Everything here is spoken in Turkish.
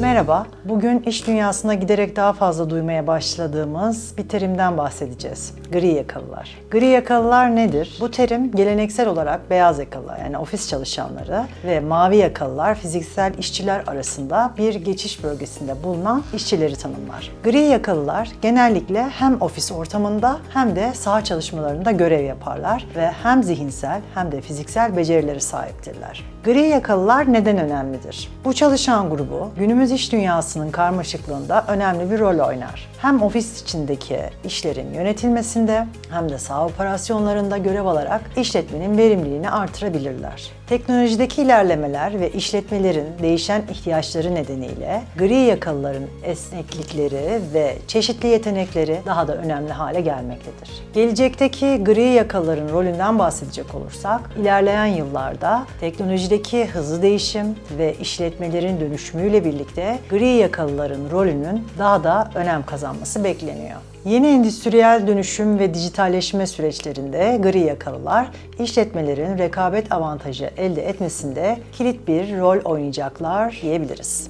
Merhaba, bugün iş dünyasında giderek daha fazla duymaya başladığımız bir terimden bahsedeceğiz. Gri yakalılar. Gri yakalılar nedir? Bu terim geleneksel olarak beyaz yakalılar yani ofis çalışanları ve mavi yakalılar fiziksel işçiler arasında bir geçiş bölgesinde bulunan işçileri tanımlar. Gri yakalılar genellikle hem ofis ortamında hem de saha çalışmalarında görev yaparlar ve hem zihinsel hem de fiziksel becerileri sahiptirler. Gri yakalılar neden önemlidir? Bu çalışan grubu günümüz iş dünyasının karmaşıklığında önemli bir rol oynar. Hem ofis içindeki işlerin yönetilmesinde hem de saha operasyonlarında görev alarak işletmenin verimliliğini artırabilirler. Teknolojideki ilerlemeler ve işletmelerin değişen ihtiyaçları nedeniyle gri yakalıların esneklikleri ve çeşitli yetenekleri daha da önemli hale gelmektedir. Gelecekteki gri yakalıların rolünden bahsedecek olursak, ilerleyen yıllarda teknolojideki hızlı değişim ve işletmelerin dönüşümüyle birlikte gri yakalıların rolünün daha da önem kazanması bekleniyor. Yeni endüstriyel dönüşüm ve dijitalleşme süreçlerinde gri yakalılar işletmelerin rekabet avantajı elde etmesinde kilit bir rol oynayacaklar diyebiliriz.